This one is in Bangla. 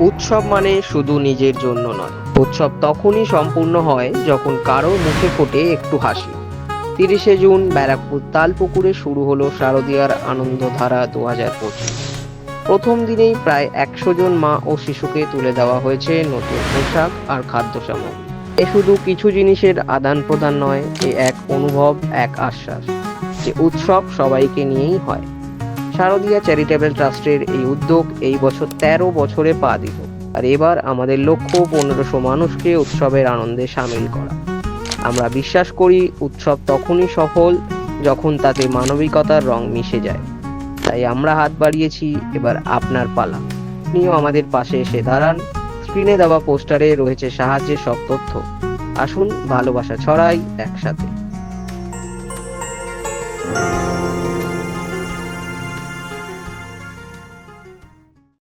উৎসব মানে শুধু নিজের জন্য নয়। উৎসব তখনই সম্পূর্ণ হয় যখন কারও মুখে ফোটে একটু হাসি। তিরিশে জুন ব্যারাকপুর তালপুকুরে শুরু হলো শারদীয়ার আনন্দধারা দু হাজার পঁচিশ। প্রথম দিনেই প্রায় একশো জন মা ও শিশুকে তুলে দেওয়া হয়েছে নতুন পোশাক আর খাদ্য সামগ্রী। এ শুধু কিছু জিনিসের আদান প্রদান নয়, এ এক অনুভব, এক আশ্বাস যে উৎসব সবাইকে নিয়েই হয়। শারদীয়া চ্যারিটেবল ট্রাস্টের এই উদ্যোগ এই বছর তেরো বছরে পা দিল। আর এবার আমাদের লক্ষ্য পনেরোশো মানুষকে উৎসবের আনন্দে সামিল করা। আমরা বিশ্বাস করি উৎসব তখনই সফল যখন তাতে মানবিকতার রং মিশে যায়। তাই আমরা হাত বাড়িয়েছি, এবার আপনার পালা। আপনিও আমাদের পাশে এসে দাঁড়ান। স্ক্রিনে দেওয়া পোস্টারে রয়েছে সাহায্যের সব তথ্য। আসুন ভালোবাসা ছড়াই একসাথে।